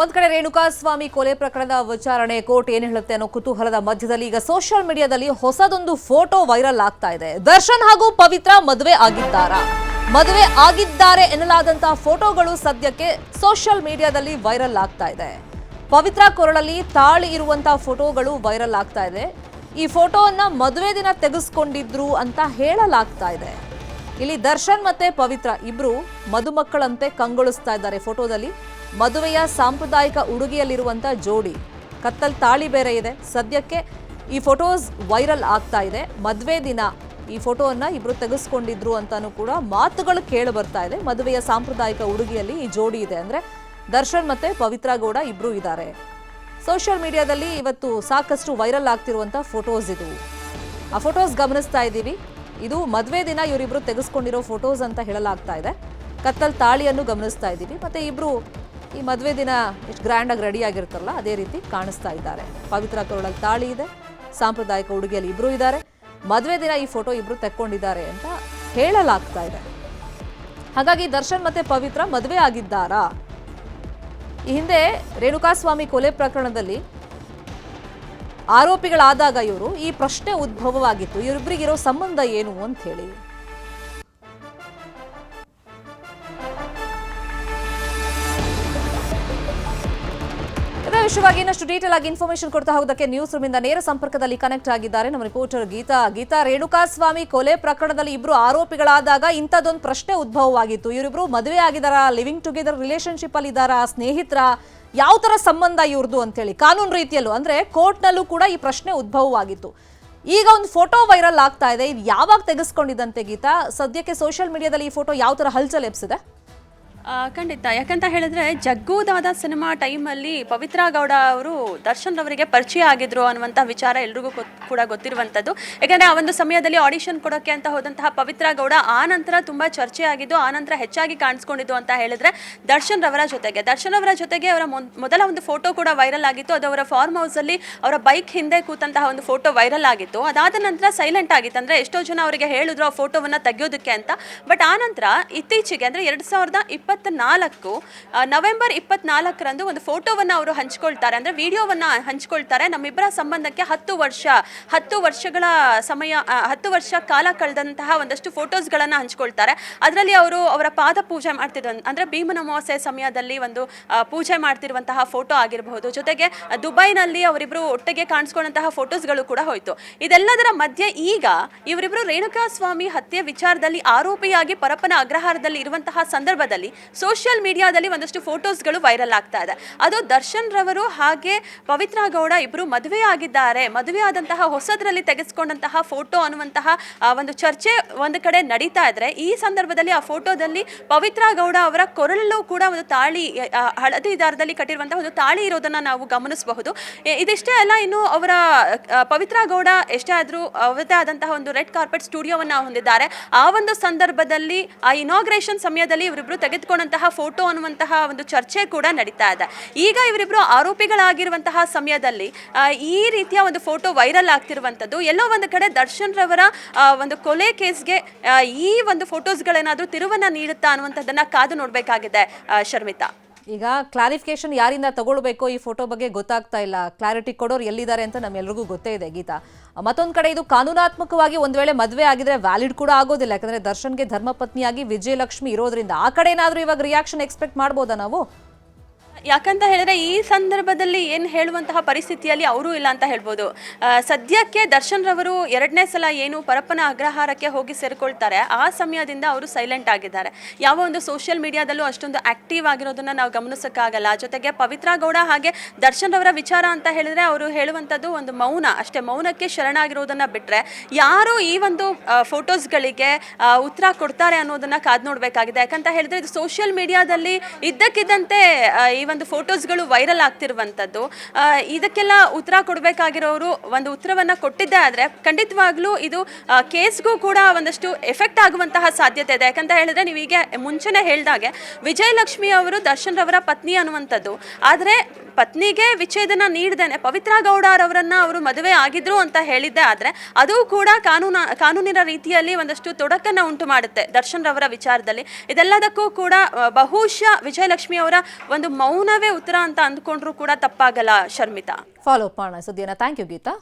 ಒಂದ್ ಕಡೆ ರೇಣುಕಾ ಸ್ವಾಮಿ ಕೊಲೆ ಪ್ರಕರಣದ ವಿಚಾರಣೆ, ಕೋರ್ಟ್ ಏನ್ ಹೇಳುತ್ತೆ ಅನ್ನೋ ಕುತೂಹಲದ ಮಧ್ಯದಲ್ಲಿ ಈಗ ಸೋಷಿಯಲ್ ಮೀಡಿಯಾದಲ್ಲಿ ಹೊಸದೊಂದು ಫೋಟೋ ವೈರಲ್ ಆಗ್ತಾ ಇದೆ. ದರ್ಶನ್ ಹಾಗೂ ಪವಿತ್ರ ಮದುವೆ ಆಗಿದ್ದಾರಾ? ಮದುವೆ ಆಗಿದ್ದಾರೆ ಎನ್ನಲಾದಂತಹ ಫೋಟೋಗಳು ಸದ್ಯಕ್ಕೆ ಸೋಷಿಯಲ್ ಮೀಡಿಯಾದಲ್ಲಿ ವೈರಲ್ ಆಗ್ತಾ ಇದೆ. ಪವಿತ್ರ ಕೊರಳಲ್ಲಿ ತಾಳಿ ಇರುವಂತಹ ಫೋಟೋಗಳು ವೈರಲ್ ಆಗ್ತಾ ಇದೆ. ಈ ಫೋಟೋವನ್ನ ಮದುವೆ ದಿನ ತೆಗೆಸ್ಕೊಂಡಿದ್ರು ಅಂತ ಹೇಳಲಾಗ್ತಾ ಇದೆ. ಇಲ್ಲಿ ದರ್ಶನ್ ಮತ್ತೆ ಪವಿತ್ರ ಇಬ್ರು ಮದುಮಕ್ಕಳಂತೆ ಕಂಗೊಳಿಸ್ತಾ ಇದ್ದಾರೆ. ಫೋಟೋದಲ್ಲಿ ಮದುವೆಯ ಸಾಂಪ್ರದಾಯಿಕ ಉಡುಗೆಯಲ್ಲಿರುವಂತ ಜೋಡಿ. ಕತ್ತಲ್ ತಾಳಿ ಬೇರೆ ಇದೆ. ಸದ್ಯಕ್ಕೆ ಈ ಫೋಟೋಸ್ ವೈರಲ್ ಆಗ್ತಾ ಇದೆ. ಮದುವೆ ದಿನ ಈ ಫೋಟೋವನ್ನ ಇಬ್ರು ತೆಗೆಸ್ಕೊಂಡಿದ್ರು ಅಂತಾನೂ ಕೂಡ ಮಾತುಗಳು ಕೇಳಿ ಬರ್ತಾ ಇದೆ. ಮದುವೆಯ ಸಾಂಪ್ರದಾಯಿಕ ಉಡುಗೆಯಲ್ಲಿ ಈ ಜೋಡಿ ಇದೆ ಅಂದ್ರೆ ದರ್ಶನ್ ಮತ್ತೆ ಪವಿತ್ರ ಗೌಡ ಇಬ್ರು ಇದ್ದಾರೆ. ಸೋಷಿಯಲ್ ಮೀಡಿಯಾದಲ್ಲಿ ಇವತ್ತು ಸಾಕಷ್ಟು ವೈರಲ್ ಆಗ್ತಿರುವಂತ ಫೋಟೋಸ್ ಇದು. ಆ ಫೋಟೋಸ್ ಗಮನಿಸ್ತಾ ಇದ್ದೀವಿ. ಇದು ಮದುವೆ ದಿನ ಇವರಿಬ್ರು ತೆಗೆಸ್ಕೊಂಡಿರೋ ಫೋಟೋಸ್ ಅಂತ ಹೇಳಲಾಗ್ತಾ ಇದೆ. ಕತ್ತಲ್ ತಾಳಿಯನ್ನು ಗಮನಿಸ್ತಾ ಇದ್ದೀವಿ. ಮತ್ತೆ ಇಬ್ರು ಈ ಮದುವೆ ದಿನ ಎಷ್ಟು ಗ್ರ್ಯಾಂಡಾಗಿ ರೆಡಿ ಆಗಿರ್ತಾರಲ್ಲ, ಅದೇ ರೀತಿ ಕಾಣಿಸ್ತಾ ಇದ್ದಾರೆ. ಪವಿತ್ರ ಕೊರಳಲ್ಲಿ ತಾಳಿ ಇದೆ. ಸಾಂಪ್ರದಾಯಿಕ ಉಡುಗೆಯಲ್ಲಿ ಇಬ್ರು ಇದ್ದಾರೆ. ಮದುವೆ ದಿನ ಈ ಫೋಟೋ ಇಬ್ರು ತೆಕ್ಕೊಂಡಿದ್ದಾರೆ ಅಂತ ಹೇಳಲಾಗ್ತಾ ಇದೆ. ಹಾಗಾಗಿ ದರ್ಶನ್ ಮತ್ತೆ ಪವಿತ್ರ ಮದುವೆ ಆಗಿದ್ದಾರಾ? ಈ ಹಿಂದೆ ರೇಣುಕಾಸ್ವಾಮಿ ಕೊಲೆ ಪ್ರಕರಣದಲ್ಲಿ ಆರೋಪಿಗಳಾದಾಗ ಇವರು ಈ ಪ್ರಶ್ನೆ ಉದ್ಭವವಾಗಿತ್ತು. ಇವರಿಬ್ಬರಿಗಿರೋ ಸಂಬಂಧ ಏನು ಅಂತ ಹೇಳಿ. ವಿಶ್ವವಾಗಿ ಇನ್ನಷ್ಟು ಡೀಟೇಲ್ ಆಗಿ ಇನ್ಫಾರ್ಮೇಶನ್ ಕೊಡ್ತಾ ಹೋಗೋದಕ್ಕೆ ನ್ಯೂಸ್ ರೂಮಿಂದ ನೇರ ಸಂಪರ್ಕದಲ್ಲಿ ಕನೆಕ್ಟ್ ಆಗಿದ್ದಾರೆ ನಮ್ಮ ರಿಪೋರ್ಟರ್ ಗೀತಾ. ಗೀತಾ ರೇಣುಕಾಸ್ವಾಮಿ ಕೊಲೆ ಪ್ರಕರಣದಲ್ಲಿ ಇಬ್ರು ಆರೋಪಿಗಳಾದಾಗ ಇಂಥದ್ದೊಂದು ಪ್ರಶ್ನೆ ಉದ್ಭವವಾಗಿತ್ತು. ಇವರಿಬ್ರು ಮದುವೆ ಆಗಿದಾರಾ ಲಿವಿಂಗ್ ಟುಗೆದರ್ ರಿಲೇಶನ್ಶಿಪ್ ಅಲ್ಲಿ ಇದ್ದಾರಾ ಸ್ನೇಹಿತರ ಯಾವ ಥರ ಸಂಬಂಧ ಇವ್ರದ್ದು ಅಂತೇಳಿ, ಕಾನೂನು ರೀತಿಯಲ್ಲೂ, ಅಂದ್ರೆ ಕೋರ್ಟ್ನಲ್ಲೂ ಕೂಡ ಈ ಪ್ರಶ್ನೆ ಉದ್ಭವವಾಗಿತ್ತು. ಈಗ ಒಂದು ಫೋಟೋ ವೈರಲ್ ಆಗ್ತಾ ಇದೆ, ಇದು ಯಾವಾಗ ತೆಗೆಸ್ಕೊಂಡಿದ್ದಂತೆ ಗೀತಾ? ಸದ್ಯಕ್ಕೆ ಸೋಷಿಯಲ್ ಮೀಡಿಯಾದಲ್ಲಿ ಈ ಫೋಟೋ ಯಾವ ಥರ ಹಲ್ಚಲ್ ಎಬ್ಸಿದೆ? ಖಂಡಿತ. ಯಾಕಂತ ಹೇಳಿದ್ರೆ ಜಗ್ಗುದಾದ ಸಿನಿಮಾ ಟೈಮಲ್ಲಿ ಪವಿತ್ರ ಗೌಡ ಅವರು ದರ್ಶನ್ ರವರಿಗೆ ಪರಿಚಯ ಆಗಿದ್ರು ಅನ್ನುವಂಥ ವಿಚಾರ ಎಲ್ರಿಗೂ ಕೂಡ ಗೊತ್ತಿರುವಂಥದ್ದು ಯಾಕಂದರೆ ಆ ಒಂದು ಸಮಯದಲ್ಲಿ ಆಡಿಷನ್ ಕೊಡೋಕ್ಕೆ ಅಂತ ಹೋದಂತಹ ಪವಿತ್ರ ಗೌಡ ಆ ನಂತರ ತುಂಬ ಚರ್ಚೆ ಆಗಿದ್ದು ಆ ನಂತರ ಹೆಚ್ಚಾಗಿ ಕಾಣಿಸ್ಕೊಂಡಿದ್ದು ಅಂತ ಹೇಳಿದ್ರೆ ದರ್ಶನ್ ರವರ ಜೊತೆಗೆ. ದರ್ಶನ್ ಅವರ ಜೊತೆಗೆ ಅವರ ಮೊದಲ ಒಂದು ಫೋಟೋ ಕೂಡ ವೈರಲ್ ಆಗಿತ್ತು. ಅದು ಅವರ ಫಾರ್ಮ್ ಹೌಸಲ್ಲಿ ಅವರ ಬೈಕ್ ಹಿಂದೆ ಕೂತಂತಹ ಒಂದು ಫೋಟೋ ವೈರಲ್ ಆಗಿತ್ತು. ಅದಾದ ನಂತರ ಸೈಲೆಂಟ್ ಆಗಿತ್ತು. ಅಂದರೆ ಎಷ್ಟೋ ಜನ ಅವರಿಗೆ ಹೇಳಿದ್ರು ಆ ಫೋಟೋವನ್ನು ತೆಗೆಯೋದಕ್ಕೆ ಅಂತ. ಬಟ್ ಆ ನಂತರ ಇತ್ತೀಚೆಗೆ, ಅಂದರೆ ಎರಡು ಸಾವಿರದ ಇಪ್ಪತ್ತ ನಾಲ್ಕು ನವೆಂಬರ್ ಇಪ್ಪತ್ನಾಲ್ಕರಂದು ಒಂದು ಫೋಟೋವನ್ನು ಅವರು ಹಂಚ್ಕೊಳ್ತಾರೆ. ಅಂದರೆ ವಿಡಿಯೋವನ್ನು ಹಂಚ್ಕೊಳ್ತಾರೆ. ನಮ್ಮಿಬ್ಬರ ಸಂಬಂಧಕ್ಕೆ ಹತ್ತು ವರ್ಷ, ಹತ್ತು ವರ್ಷಗಳ ಸಮಯ ಹತ್ತು ವರ್ಷ ಕಾಲ ಕಳೆದಂತಹ ಒಂದಷ್ಟು ಫೋಟೋಸ್ಗಳನ್ನು ಹಂಚ್ಕೊಳ್ತಾರೆ. ಅದರಲ್ಲಿ ಅವರು ಅವರ ಪಾದ ಪೂಜೆ ಮಾಡ್ತಿದ್ದ ಅಂದರೆ ಭೀಮನ ಅಮಾವಾಸ್ಯೆ ಸಮಯದಲ್ಲಿ ಒಂದು ಪೂಜೆ ಮಾಡ್ತಿರುವಂತಹ ಫೋಟೋ ಆಗಿರಬಹುದು. ಜೊತೆಗೆ ದುಬೈನಲ್ಲಿ ಅವರಿಬ್ಬರು ಒಟ್ಟಿಗೆ ಕಾಣಿಸ್ಕೊಂಡಂತಹ ಫೋಟೋಸ್ಗಳು ಕೂಡ ಹೋಯಿತು. ಇದೆಲ್ಲದರ ಮಧ್ಯೆ ಈಗ ಇವರಿಬ್ಬರು ರೇಣುಕಾ ಸ್ವಾಮಿ ಹತ್ಯೆ ವಿಚಾರದಲ್ಲಿ ಆರೋಪಿಯಾಗಿ ಪರಪ್ಪನ ಅಗ್ರಹಾರದಲ್ಲಿ ಇರುವಂತಹ ಸಂದರ್ಭದಲ್ಲಿ ಸೋಷಿಯಲ್ ಮೀಡಿಯಾದಲ್ಲಿ ಒಂದಷ್ಟು ಫೋಟೋಸ್ಗಳು ವೈರಲ್ ಆಗ್ತಾ ಇದೆ. ಅದು ದರ್ಶನ್ ರವರು ಹಾಗೆ ಪವಿತ್ರ ಗೌಡ ಇಬ್ಬರು ಮದುವೆ ಆಗಿದ್ದಾರೆ. ಮದುವೆ ಆದಂತಹ ಹೊಸದರಲ್ಲಿ ತೆಗೆಸ್ಕೊಂಡಂತಹ ಫೋಟೋ ಅನ್ನುವಂತಹ ಒಂದು ಚರ್ಚೆ ಒಂದು ಕಡೆ ನಡೀತಾ ಇದ್ರೆ, ಈ ಸಂದರ್ಭದಲ್ಲಿ ಆ ಫೋಟೋದಲ್ಲಿ ಪವಿತ್ರ ಗೌಡ ಅವರ ಕೊರಳಲ್ಲೂ ಕೂಡ ಒಂದು ತಾಳಿ ಹಳದಿ ದಾರದಲ್ಲಿ ಕಟ್ಟಿರುವಂತಹ ಒಂದು ತಾಳಿ ಇರೋದನ್ನ ನಾವು ಗಮನಿಸಬಹುದು. ಇದಿಷ್ಟೇ ಅಲ್ಲ, ಇನ್ನು ಅವರ ಪವಿತ್ರ ಗೌಡ ಎಷ್ಟೇ ಆದರೂ ಅವರದೇ ಆದಂತಹ ಒಂದು ರೆಡ್ ಕಾರ್ಪೆಟ್ ಸ್ಟುಡಿಯೋವನ್ನ ಹೊಂದಿದ್ದಾರೆ. ಆ ಒಂದು ಸಂದರ್ಭದಲ್ಲಿ, ಆ ಇನಾಗ್ರೇಷನ್ ಸಮಯದಲ್ಲಿ ಇವರಿಬ್ರು ತೆಗೆದುಕೊಂಡಂತಹ ಫೋಟೋ ಅನ್ನುವಂತಹ ಒಂದು ಚರ್ಚೆ ಕೂಡ ನಡೀತಾ ಇದೆ. ಈಗ ಇವರಿಬ್ರು ಆರೋಪಿಗಳಾಗಿರುವಂತಹ ಸಮಯದಲ್ಲಿ ಈ ರೀತಿಯ ಒಂದು ಫೋಟೋ ವೈರಲ್ ಆಗ್ತಿರುವಂಥದ್ದು, ಎಲ್ಲೋ ಒಂದು ಕಡೆ ದರ್ಶನ್ ರವರ ಒಂದು ಕೊಲೆ ಕೇಸ್ಗೆ ಈ ಒಂದು ಫೋಟೋಸ್ಗಳೇನಾದರೂ ತಿರುವನ್ನ ನೀಡುತ್ತಾ ಅನ್ನುವಂಥದ್ದನ್ನ ಕಾದು ನೋಡಬೇಕಾಗಿದೆ ಶರ್ಮಿತಾ. ಈಗ ಕ್ಲಾರಿಫಿಕೇಶನ್ ಯಾರಿಂದ ತಗೊಳ್ಬೇಕು ಈ ಫೋಟೋ ಬಗ್ಗೆ ಗೊತ್ತಾಗ್ತಾ ಇಲ್ಲ. ಕ್ಲಾರಿಟಿ ಕೊಡೋರು ಎಲ್ಲಿದ್ದಾರೆ ಅಂತ ನಮ್ಮೆಲ್ರಿಗೂ ಗೊತ್ತೇ ಇದೆ, ಗೀತಾ. ಮತ್ತೊಂದು ಕಡೆ ಇದು ಕಾನೂನಾತ್ಮಕವಾಗಿ ಒಂದು ವೇಳೆ ಮದುವೆ ಆಗಿದ್ರೆ ವ್ಯಾಲಿಡ್ ಕೂಡ ಆಗೋದಿಲ್ಲ. ಯಾಕಂದ್ರೆ ದರ್ಶನ್ಗೆ ಧರ್ಮಪತ್ನಿಯಾಗಿ ವಿಜಯಲಕ್ಷ್ಮಿ ಇರೋದ್ರಿಂದ ಆ ಕಡೆ ಏನಾದರೂ ಇವಾಗ ರಿಯಾಕ್ಷನ್ ಎಕ್ಸ್ಪೆಕ್ಟ್ ಮಾಡ್ಬೋದಾ ನಾವು? ಯಾಕಂತ ಹೇಳಿದ್ರೆ ಈ ಸಂದರ್ಭದಲ್ಲಿ ಏನು ಹೇಳುವಂತಹ ಪರಿಸ್ಥಿತಿಯಲ್ಲಿ ಅವರು ಇಲ್ಲ ಅಂತ ಹೇಳ್ಬೋದು. ಸದ್ಯಕ್ಕೆ ದರ್ಶನ್ ರವರು ಎರಡನೇ ಸಲ ಏನು ಪರಪ್ಪನ ಅಗ್ರಹಾರಕ್ಕೆ ಹೋಗಿ ಸೇರಿಕೊಳ್ತಾರೆ. ಆ ಸಮಯದಿಂದ ಅವರು ಸೈಲೆಂಟ್ ಆಗಿದ್ದಾರೆ. ಯಾವ ಒಂದು ಸೋಷಿಯಲ್ ಮೀಡಿಯಾದಲ್ಲೂ ಅಷ್ಟೊಂದು ಆಕ್ಟಿವ್ ಆಗಿರೋದನ್ನ ನಾವು ಗಮನಿಸೋಕ್ಕಾಗಲ್ಲ. ಜೊತೆಗೆ ಪವಿತ್ರ ಗೌಡ ಹಾಗೆ ದರ್ಶನ್ ರವರ ವಿಚಾರ ಅಂತ ಹೇಳಿದ್ರೆ ಅವರು ಹೇಳುವಂಥದ್ದು ಒಂದು ಮೌನ. ಅಷ್ಟೇ ಮೌನಕ್ಕೆ ಶರಣಾಗಿರೋದನ್ನ ಬಿಟ್ರೆ ಯಾರು ಈ ಒಂದು ಫೋಟೋಸ್ಗಳಿಗೆ ಉತ್ತರ ಕೊಡ್ತಾರೆ ಅನ್ನೋದನ್ನ ಕಾದ್ ನೋಡಬೇಕಾಗಿದೆ ಯಾಕಂತ ಹೇಳಿದ್ರೆ ಇದು ಸೋಷಿಯಲ್ ಮೀಡಿಯಾದಲ್ಲಿ ಇದ್ದಕ್ಕಿದ್ದಂತೆ ಈ ಒಂದು ಫೋಟೋಸ್ಗಳು ವೈರಲ್ ಆಗ್ತಿರುವಂಥದ್ದು. ಇದಕ್ಕೆಲ್ಲ ಉತ್ತರ ಕೊಡಬೇಕಾಗಿರೋರು ಒಂದು ಉತ್ತರವನ್ನು ಕೊಟ್ಟಿದ್ದೆ ಆದರೆ ಖಂಡಿತವಾಗ್ಲೂ ಇದು ಕೇಸ್ಗೂ ಕೂಡ ಒಂದಷ್ಟು ಎಫೆಕ್ಟ್ ಆಗುವಂತಹ ಸಾಧ್ಯತೆ ಇದೆ. ಯಾಕಂತ ಹೇಳಿದ್ರೆ ನೀವು ಹೀಗೆ ಮುಂಚೆನೇ ಹೇಳಿದಾಗೆ ವಿಜಯಲಕ್ಷ್ಮಿ ಅವರು ದರ್ಶನ್ ರವರ ಪತ್ನಿ ಅನ್ನುವಂಥದ್ದು. ಆದರೆ ಪತ್ನಿಗೆ ವಿಚ್ಛೇದನ ನೀಡದೇನೆ ಪವಿತ್ರ ಗೌಡರವರನ್ನ ಅವರು ಮದುವೆ ಆಗಿದ್ರು ಅಂತ ಹೇಳಿದ್ದೆ. ಆದ್ರೆ ಅದು ಕೂಡ ಕಾನೂನ, ಕಾನೂನಿನ ರೀತಿಯಲ್ಲಿ ಒಂದಷ್ಟು ತೊಡಕನ್ನ ಉಂಟು ಮಾಡುತ್ತೆ ದರ್ಶನ್ ರವರ ವಿಚಾರದಲ್ಲಿ. ಇದೆಲ್ಲದಕ್ಕೂ ಕೂಡ ಬಹುಶಃ ವಿಜಯಲಕ್ಷ್ಮಿ ಅವರ ಒಂದು ಮೌನವೇ ಉತ್ತರ ಅಂತ ಅಂದ್ಕೊಂಡ್ರು ಕೂಡ ತಪ್ಪಾಗಲ್ಲ ಶರ್ಮಿತಾ. ಫಾಲೋ ಅಪ್ ಮಾಡೋಣ ಸುದ್ದಿಯನ್ನ. Thank you Geeta.